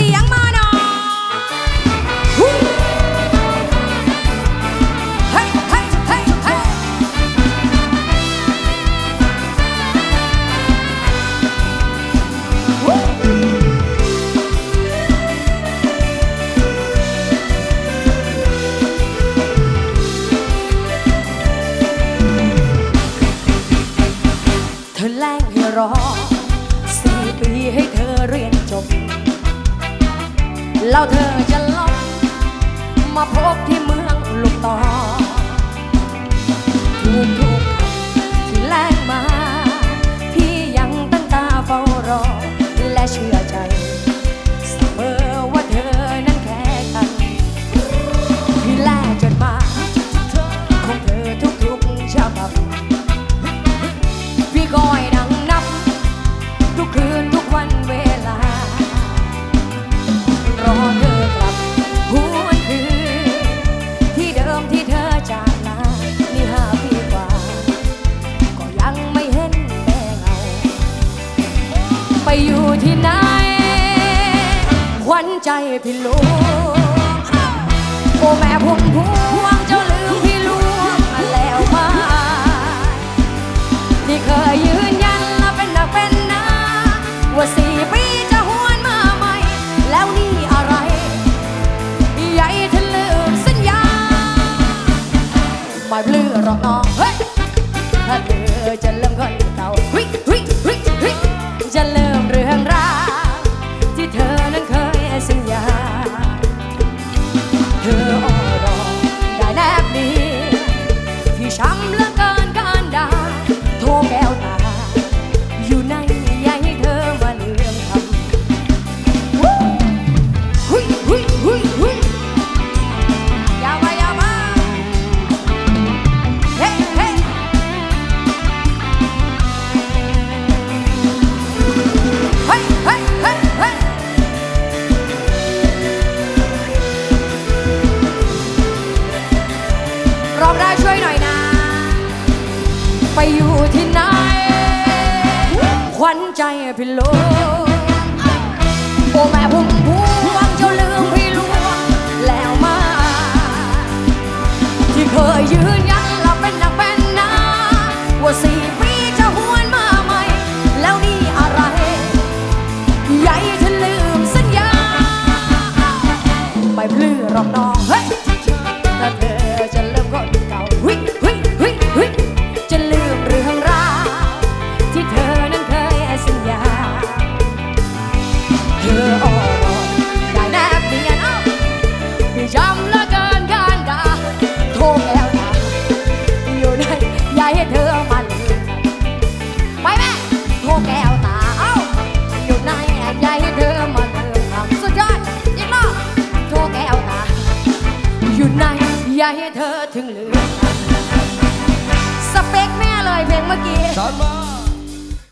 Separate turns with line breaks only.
เสียงมาหน่อยเฮ้ยเฮ้ยเฮ้ยเฮ้ยเธอแลกให้รอสี่ปีให้เธอเรียนจบ แล้วเธอจะลองมาพบที่เมืองลูกต่อทุกทุกคำที่แลกมา พี่ยังตั้งตาเฝ้ารอและเชื่อใจ ไปอยู่ที่ไหนขวัญใจพี่หลวงโอ้แม่พุ่มพวงเจ้าลืมพี่หลวงแล้วไหมาที่เคยยืนยันและเป็นหนักเป็นหนาว่าสี่ปีจะหวนมาใหม่ แล้วนี่อะไร ใหญ่ทะลืมสัญญาไม่เปลือหรอกน้องเฮ้ยถ้าเธอจะเริ่ม ร้องได้ช่วยหน่อยนะ ไปอยู่ที่ไหนขวัญใจพี่โลโอ้แม่พุ่มพวงเจ้าลืมพี่ลวงแล้วมา ที่เคยยืนยันเราเป็นนักเป็นนาว่าสี่ปีจะหวนมาใหม่ แล้วนี่อะไร ใหญ่เธอลืมสัญญา ไม่พลือรอกน้องเฮ้ย อย่าให้เธอถึงลืมสเปคแม่เลยเพลงเมื่อกี้